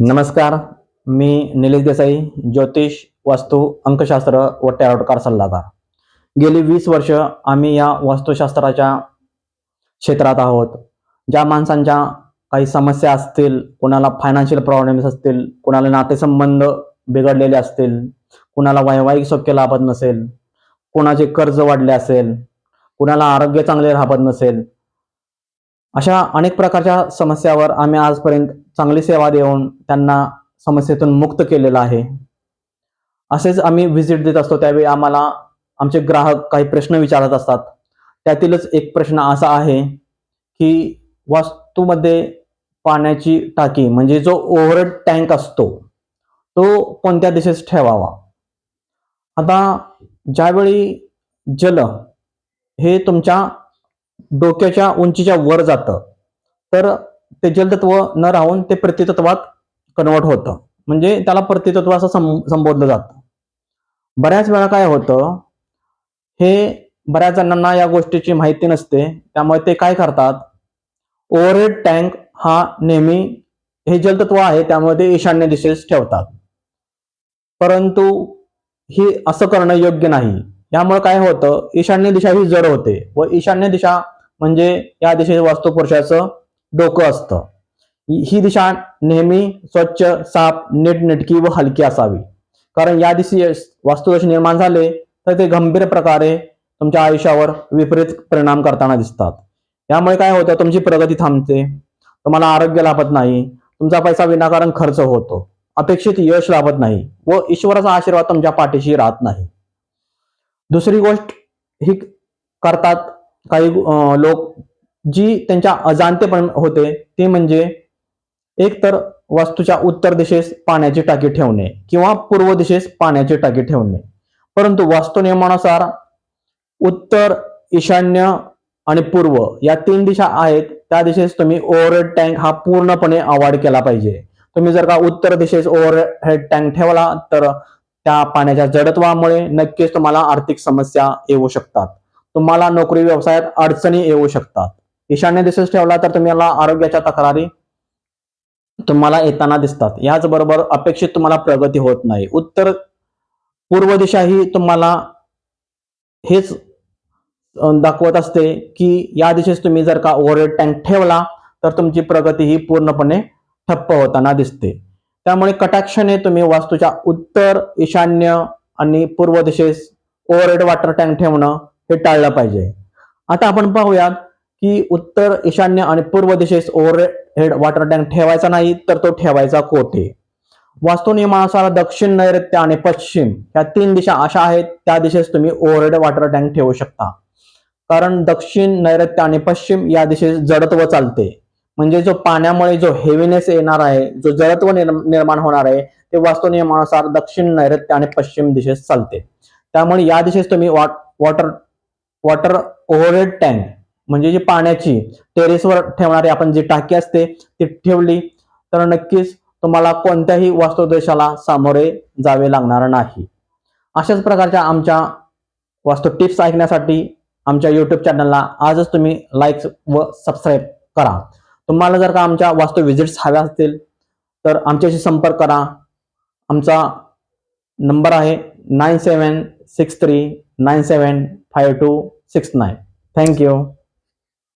नमस्कार मी निलेश देसाई ज्योतिष वास्तू अंकशास्त्र व टॅरोटकार सल्लागार. गेली वीस वर्ष आम्ही या वास्तुशास्त्राच्या क्षेत्रात आहोत. ज्या माणसांच्या काही समस्या असतील कोणाला फायनान्शियल प्रॉब्लेम्स असतील कोणाला नातेसंबंध बिघडलेले असतील कुणाला वैवाहिक सौख्य लाभत नसेल कोणाचे कर्ज वाढले असेल कुणाला आरोग्य चांगले राहत नसेल अशा अनेक प्रकारच्या समस्यावर आम्ही आजपर्यंत चांगली सेवा देऊन त्यांना समस्येतून मुक्त केलेलं आहे. असेच आम्ही व्हिजिट देत असतो. त्यावेळी आम्हाला आमचे ग्राहक काही प्रश्न विचारत असतात. त्यातीलच एक प्रश्न असा आहे की वास्तूमध्ये पाण्याची टाकी म्हणजे जो ओव्हर टँक असतो तो कोणत्या दिशेस ठेवावा? आता ज्यावेळी जल हे तुमच्या डोक्याच्या उंचीच्या वर जातं तर ते जलतत्व न राहून ते प्रतितत्वात कन्वर्ट होतं. म्हणजे त्याला प्रतितत्व असं संबोधलं जातं. बऱ्याच वेळा काय होतं हे बऱ्याच जणांना या गोष्टीची माहिती नसते त्यामुळे ते काय करतात ओव्हरहेड टँक हा नेहमी हे जलतत्व आहे त्यामुळे ते ईशान्य दिशेस ठेवतात. परंतु ही असं करणं योग्य नाही. यामुळे काय होतं ईशान्य दिशा ही जड होते व ईशान्य दिशा म्हणजे या दिशेच्या वास्तुपुरुषाचं डोकं असतं. ही दिशा नेहमी स्वच्छ साफ नीटनेटकी व हलकी असावी. कारण या दिशे वास्तुदोष निर्माण झाले तर ते गंभीर प्रकारे तुमच्या आयुष्यावर विपरीत परिणाम करताना दिसतात. यामुळे काय होतं तुमची प्रगती थांबते तुम्हाला आरोग्य लाभत नाही तुमचा पैसा विनाकारण खर्च होतो अपेक्षित यश लाभत नाही व ईश्वराचा आशीर्वाद तुमच्या पाठीशी राहत नाही. दुसरी गोष्ट ही करतात काही लोक जी त्यांच्या अजाणतेपण होते ते म्हणजे एक तर वास्तूच्या उत्तर दिशेस पाण्याची टाकी ठेवणे किंवा पूर्व दिशेस पाण्याची टाकी ठेवणे. परंतु वास्तू नियमानुसार उत्तर ईशान्य आणि पूर्व या तीन दिशा आहेत त्या दिशेस तुम्ही ओव्हरहेड टँक हा पूर्णपणे अवॉइड केला पाहिजे. तुम्ही जर का उत्तर दिशेस ओव्हरहेड टँक ठेवला तर त्या पाण्याच्या जडत्वामुळे नक्कीच तुम्हाला आर्थिक समस्या येऊ शकतात. तुम्हाला नोकरी व्यवसायात अडचणी येऊ शकतात. ईशान्य दिशेस ठेवला तर तुम्हाला आरोग्याच्या तक्रारी तुम्हाला येताना दिसतात. याचबरोबर अपेक्षित तुम्हाला प्रगती होत नाही. उत्तर पूर्व दिशा ही तुम्हाला हेच दाखवत असते की या दिशेस तुम्ही जर का ओव्हरहेड टँक ठेवला तर तुमची प्रगती ही पूर्णपणे ठप्प होताना दिसते. त्यामुळे कटाक्षाने तुम्ही वास्तूच्या उत्तर ईशान्य आणि पूर्व दिशेस ओव्हरहेड वॉटर टँक ठेवणं हे टाळलं पाहिजे. आता आपण पाहूयात की उत्तर ईशान्य आणि पूर्व दिशेस ओव्हर हेड वॉटर टँक ठेवायचा नाही तर तो ठेवायचा कोठे? वास्तू नियमानुसार दक्षिण नैऋत्य आणि पश्चिम या तीन दिशा अशा आहेत त्या दिशेस तुम्ही ओव्हरहेड वॉटर टँक ठेवू शकता. कारण दक्षिण नैऋत्य आणि पश्चिम या दिशेस जडत्व चालते. म्हणजे जो पाण्यामुळे जो हेवीनेस येणार आहे जो जडत्व निर्माण होणार आहे ते वास्तू नियमानुसार दक्षिण नैऋत्य आणि पश्चिम दिशेस चालते. त्यामुळे या दिशेस तुम्ही वॉटर वॉटर ओव्हरहेड टँक म्हणजे जी पाण्याची टेरेसवर ठेवणारी आपण जी टाकी असते ती ठेवली तर नक्कीच तुम्हाला कोणत्याही वास्तुदेशाला सामोरे जावे लागणार नाही. अशाच प्रकारच्या आमच्या वास्तू टिप्स ऐकण्यासाठी आमच्या यूट्यूब चॅनलला आजच तुम्ही लाईक व सबस्क्राईब करा. तुम्हाला जर का आमच्या वास्तू व्हिजिट्स हव्या असतील तर आमच्याशी संपर्क करा. आमचा नंबर आहे nine seven six three nine seven five two six nine. Thank you